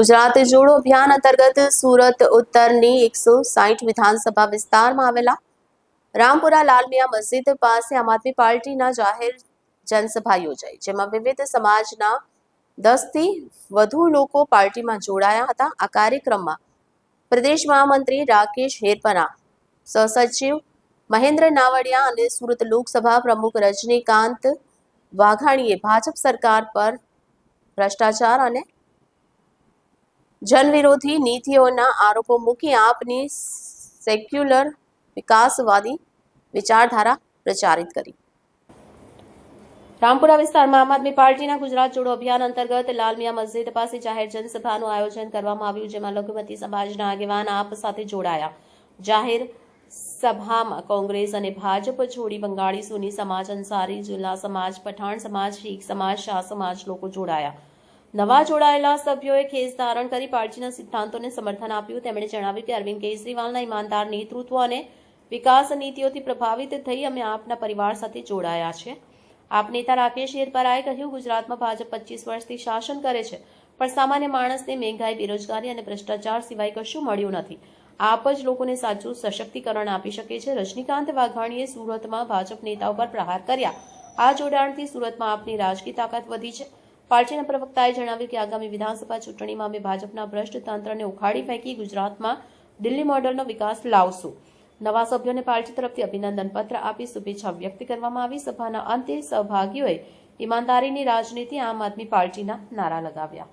ગુજરાત જોડો અભિયાન અંતર્ગત સુરત ઉત્તરની એકસો સાઠ વિધાનસભા વિસ્તારમાં આવેલા રામપુરા લાલમિયા મસ્જિદ પાસે આમ આદમી પાર્ટીના જાહેર જનસભા યોજાઈ, જેમાં વિવિધ સમાજના દસથી વધુ લોકો પાર્ટીમાં જોડાયા હતા. આ કાર્યક્રમમાં પ્રદેશ મહામંત્રી રાકેશ હેરપરા, સહસચિવ મહેન્દ્ર નાવડિયા અને સુરત લોકસભા પ્રમુખ રજનીકાંત વાઘાણીએ ભાજપ સરકાર પર ભ્રષ્ટાચાર અને જનવિરોધી નીતિઓના આરોપો મૂકી આપની સેક્યુલર વિકાસવાદી વિચારધારા પ્રચારિત કરી. રામપુરા વિસ્તારમાં આમ આદમી પાર્ટીના ગુજરાત જોડો અભિયાન અંતર્ગત લાલમિયા મસ્જિદ પાસે જાહેર જનસભાનું આયોજન કરવામાં આવ્યું, જેમાં લઘુમતી સમાજના આગેવાન આપ સાથે જોડાયા. જાહેર સભામાં કોંગ્રેસ અને ભાજપ છોડી બંગાળી સુની સમાજ અંસારી, જિલ્લા સમાજ, પઠાણ સમાજ, શીખ સમાજ, શાહ સમાજ લોકો જોડાયા. નવા જોડાયેલા સભ્યોએ ખેસ ધારણ કરી પાર્ટીના સિદ્ધાંતોને સમર્થન આપ્યું. તેમણે જણાવ્યું કે અરવિંદ કેજરીવાલના ઈમાનદાર નેતૃત્વ અને વિકાસ નીતિઓથી પ્રભાવિત થઈ અમે આપના પરિવાર સાથે જોડાયા છે. આપ નેતા રાકેશ હેરપરાએ કહ્યું, ગુજરાતમાં ભાજપ પચીસ વર્ષથી શાસન કરે છે, પણ સામાન્ય માણસને મહેંગાઈ બેરોજગારી અને ભ્રષ્ટાચાર સિવાય કશું મળ્યું નથી. આપ જ લોકોને સાચું સશક્તિકરણ આપી શકે છે. રજનીકાંત વાઘાણીએ સુરતમાં ભાજપ નેતા ઉપર પ્રહાર કર્યા. આ જોડાણથી સુરતમાં આપની રાજકીય તાકાત વધી છે. પાર્ટીના પ્રવક્તાએ જણાવ્યું કે આગામી વિધાનસભા ચૂંટણીમાં અમે ભાજપના ભ્રષ્ટ તંત્રને ઉખાડી ફેંકી ગુજરાતમાં દિલ્હી મોડલનો વિકાસ લાવશું. નવા સભ્યોને પાર્ટી તરફથી અભિનંદન પત્ર આપી શુભેચ્છા વ્યક્ત કરવામાં આવી. સભાના અંતે સહભાગીઓએ ઈમાનદારીની રાજનીતિ આમ આદમી પાર્ટીના નારા લગાવ્યા.